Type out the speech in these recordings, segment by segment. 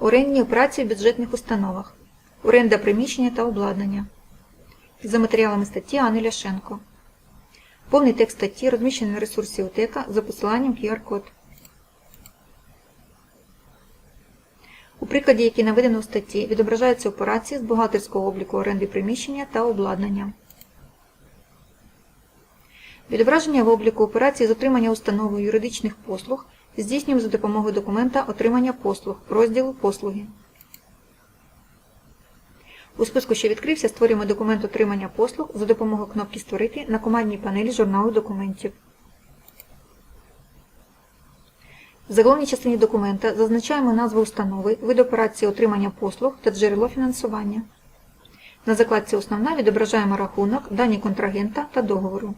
Орендні операції в бюджетних установах. Оренда приміщення та обладнання. За матеріалами статті Анни Ляшенко. Повний текст статті розміщений на ресурсі УТЕКа за посиланням QR-код. У прикладі, який наведено у статті, відображаються операції з бухгалтерського обліку оренди приміщення та обладнання. Відображення в обліку операцій з отримання установою юридичних послуг здійснюємо за допомогою документа отримання послуг розділу Послуги. У списку, що відкрився, створюємо документ отримання послуг за допомогою кнопки Створити на командній панелі журналу документів. В заголовній частині документа зазначаємо назву установи, вид операції отримання послуг та джерело фінансування. На закладці Основна відображаємо рахунок, дані контрагента та договору.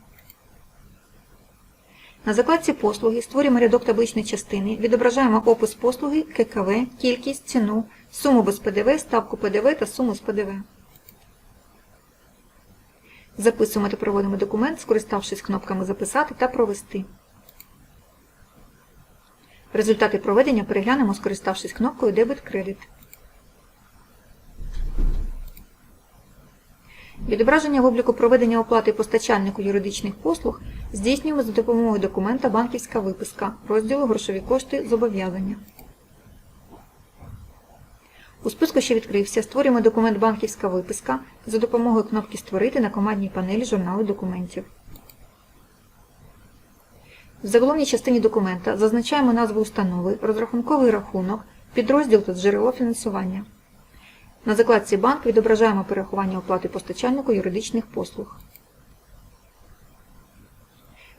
На закладці послуги створюємо рядок табличної частини, відображаємо опис послуги, ККВ, кількість, ціну, суму без ПДВ, ставку ПДВ та суму з ПДВ. Записуємо та проводимо документ, скориставшись кнопками Записати та Провести. Результати проведення переглянемо, скориставшись кнопкою Дебет-кредит. Відображення в обліку проведення оплати постачальнику юридичних послуг здійснюємо за допомогою документа Банківська виписка розділу Грошові кошти зобов'язання. У списку, що відкрився, створюємо документ Банківська виписка за допомогою кнопки Створити на командній панелі журналу документів. В заголовній частині документа зазначаємо назву установи, розрахунковий рахунок, підрозділ та джерело фінансування. На закладці Банк відображаємо перерахування оплати постачальнику юридичних послуг.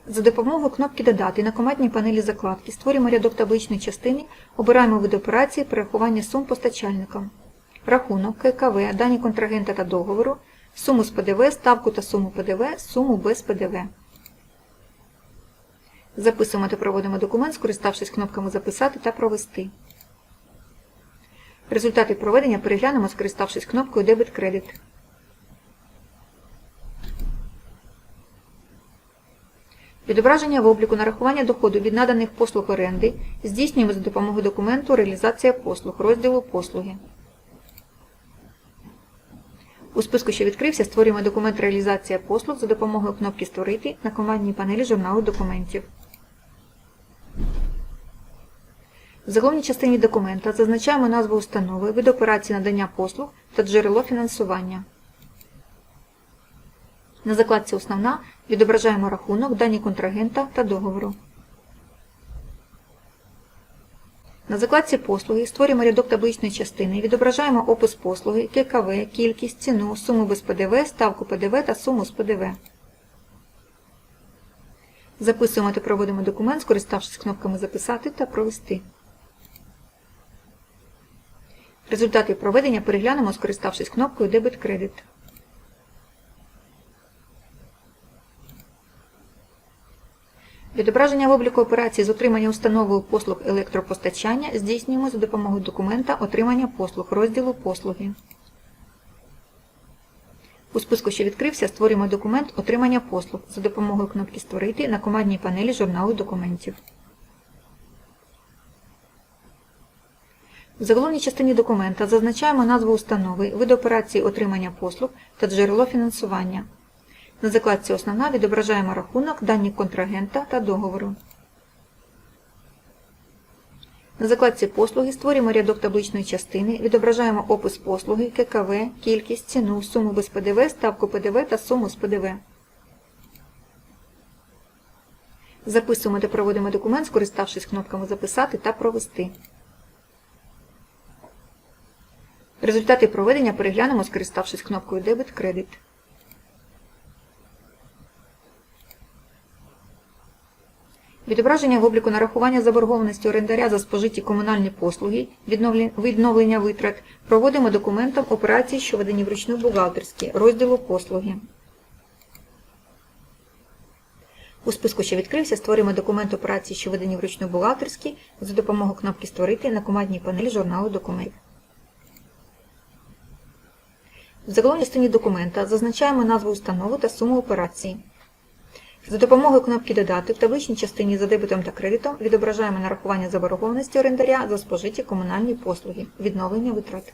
За допомогою кнопки Додати на командній панелі закладки створюємо рядок табличної частини, обираємо вид операції перерахування сум постачальникам. Рахунок, ККВ, дані контрагента та договору, суму з ПДВ, ставку та суму ПДВ, суму без ПДВ. Записуємо та проводимо документ, скориставшись кнопками Записати та Провести. Результати проведення переглянемо, скориставшись кнопкою Дебет-кредит. Відображення в обліку нарахування доходу від наданих послуг оренди здійснюємо за допомогою документу Реалізація послуг розділу Послуги. У списку, що відкрився, створюємо документ Реалізація послуг за допомогою кнопки Створити на командній панелі журналу документів. В заголовній частині документа зазначаємо назву установи, вид операції надання послуг та джерело фінансування. На закладці Основна відображаємо рахунок, дані контрагента та договору. На закладці Послуги створюємо рядок табличної частини, відображаємо опис послуги, ККВ, кількість, ціну, суму без ПДВ, ставку ПДВ та суму з ПДВ. Записуємо та проводимо документ, скориставшись кнопками Записати та Провести. Результати проведення переглянемо, скориставшись кнопкою Дебет-кредит. Відображення в обліку операції з отримання установою послуг електропостачання здійснюємо за допомогою документа Отримання послуг розділу Послуги. У списку, що відкрився, створюємо документ Отримання послуг за допомогою кнопки Створити на командній панелі журналу документів. В заголовній частині документа зазначаємо назву установи, вид операції отримання послуг та джерело фінансування. На закладці Основна відображаємо рахунок, дані контрагента та договору. На закладці Послуги створюємо рядок табличної частини, відображаємо опис послуги, ККВ, кількість, ціну, суму без ПДВ, ставку ПДВ та суму з ПДВ. Записуємо та проводимо документ, скориставшись кнопками Записати та Провести. Результати проведення переглянемо, скориставшись кнопкою Дебет-кредит. Відображення в обліку нарахування заборгованості орендаря за спожиті комунальні послуги, відновлення витрат проводимо документом операції, що ведені вручну бухгалтерські, розділу послуги. У списку, що відкрився, створюємо документ операції, що ведені вручну бухгалтерські, за допомогою кнопки Створити на командній панелі журналу документів. В заголовній частині документа зазначаємо назву установи та суму операції. За допомогою кнопки Додати в табличній частині за дебетом та кредитом відображаємо нарахування заборгованості орендаря за спожиті комунальні послуги, відновлення витрат.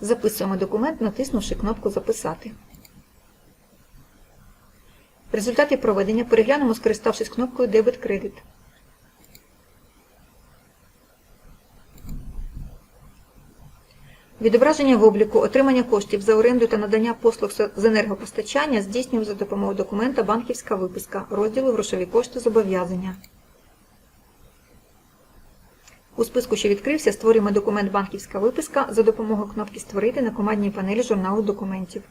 Записуємо документ, натиснувши кнопку Записати. В результаті проведення переглянемо, скориставшись кнопкою Дебет-кредит. Відображення в обліку отримання коштів за оренду та надання послуг з енергопостачання здійснюємо за допомогою документа Банківська виписка розділу Грошові кошти зобов'язання. У списку, що відкрився, створюємо документ Банківська виписка за допомогою кнопки Створити на командній панелі журналу документів.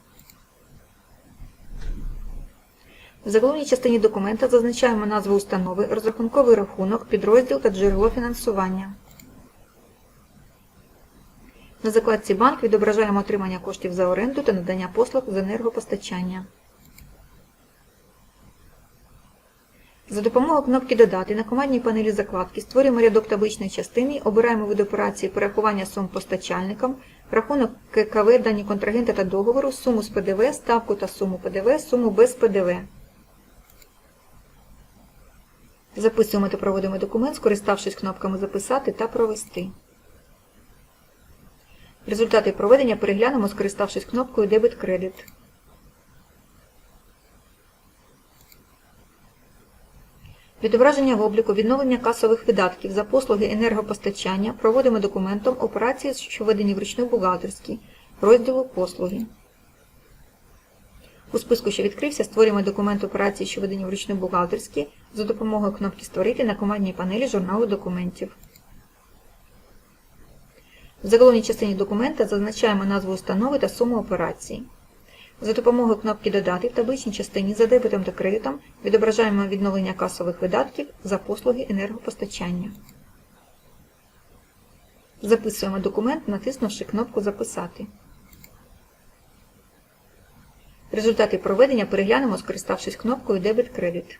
В заголовній частині документа зазначаємо назву установи, розрахунковий рахунок, підрозділ та джерело фінансування. На закладці Банк відображаємо отримання коштів за оренду та надання послуг з енергопостачання. За допомогою кнопки Додати на командній панелі закладки створюємо рядок табличної частини, обираємо вид операції перерахування сум постачальникам, рахунок ККВ, дані контрагента та договору, суму з ПДВ, ставку та суму ПДВ, суму без ПДВ. Записуємо та проводимо документ, скориставшись кнопками Записати та Провести. Результати проведення переглянемо, скориставшись кнопкою Дебет-кредит. Відображення в обліку відновлення касових видатків за послуги енергопостачання проводимо документом операції, що введені вручну бухгалтерські, розділу Послуги. У списку, що відкрився, створюємо документ операції, що введені вручну бухгалтерські, за допомогою кнопки Створити на командній панелі журналу документів. В заголовній частині документа зазначаємо назву установи та суму операції. За допомогою кнопки Додати в табличній частині за дебетом та кредитом відображаємо відновлення касових видатків за послуги енергопостачання. Записуємо документ, натиснувши кнопку Записати. Результати проведення переглянемо, скориставшись кнопкою Дебет-кредит.